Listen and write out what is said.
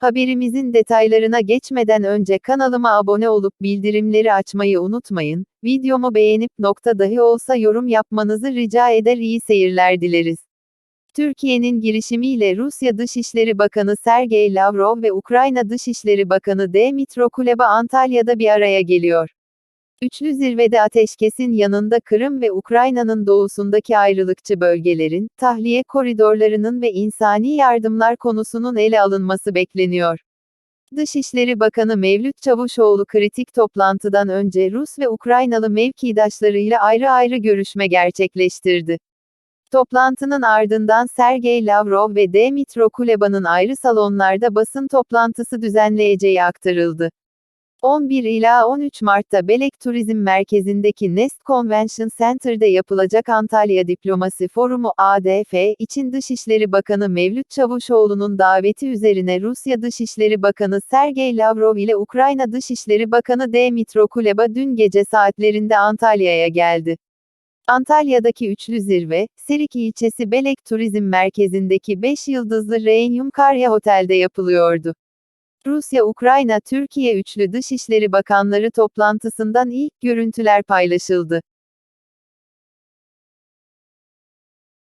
Haberimizin detaylarına geçmeden önce kanalıma abone olup bildirimleri açmayı unutmayın. Videomu beğenip nokta dahi olsa yorum yapmanızı rica eder iyi seyirler dileriz. Türkiye'nin girişimiyle Rusya Dışişleri Bakanı Sergey Lavrov ve Ukrayna Dışişleri Bakanı Dmytro Kuleba Antalya'da bir araya geliyor. Üçlü zirvede ateşkesin yanında Kırım ve Ukrayna'nın doğusundaki ayrılıkçı bölgelerin, tahliye koridorlarının ve insani yardımlar konusunun ele alınması bekleniyor. Dışişleri Bakanı Mevlüt Çavuşoğlu kritik toplantıdan önce Rus ve Ukraynalı mevkidaşlarıyla ayrı ayrı görüşme gerçekleştirdi. Toplantının ardından Sergey Lavrov ve Dmytro Kuleba'nın ayrı salonlarda basın toplantısı düzenleyeceği aktarıldı. 11 ila 13 Mart'ta Belek Turizm Merkezi'ndeki Nest Convention Center'da yapılacak Antalya Diplomasi Forumu ADF için Dışişleri Bakanı Mevlüt Çavuşoğlu'nun daveti üzerine Rusya Dışişleri Bakanı Sergey Lavrov ile Ukrayna Dışişleri Bakanı Dmytro Kuleba dün gece saatlerinde Antalya'ya geldi. Antalya'daki üçlü zirve, Serik ilçesi Belek Turizm Merkezi'ndeki 5 yıldızlı Reunion Karya Otel'de yapılıyordu. Rusya-Ukrayna-Türkiye üçlü Dışişleri Bakanları toplantısından ilk görüntüler paylaşıldı.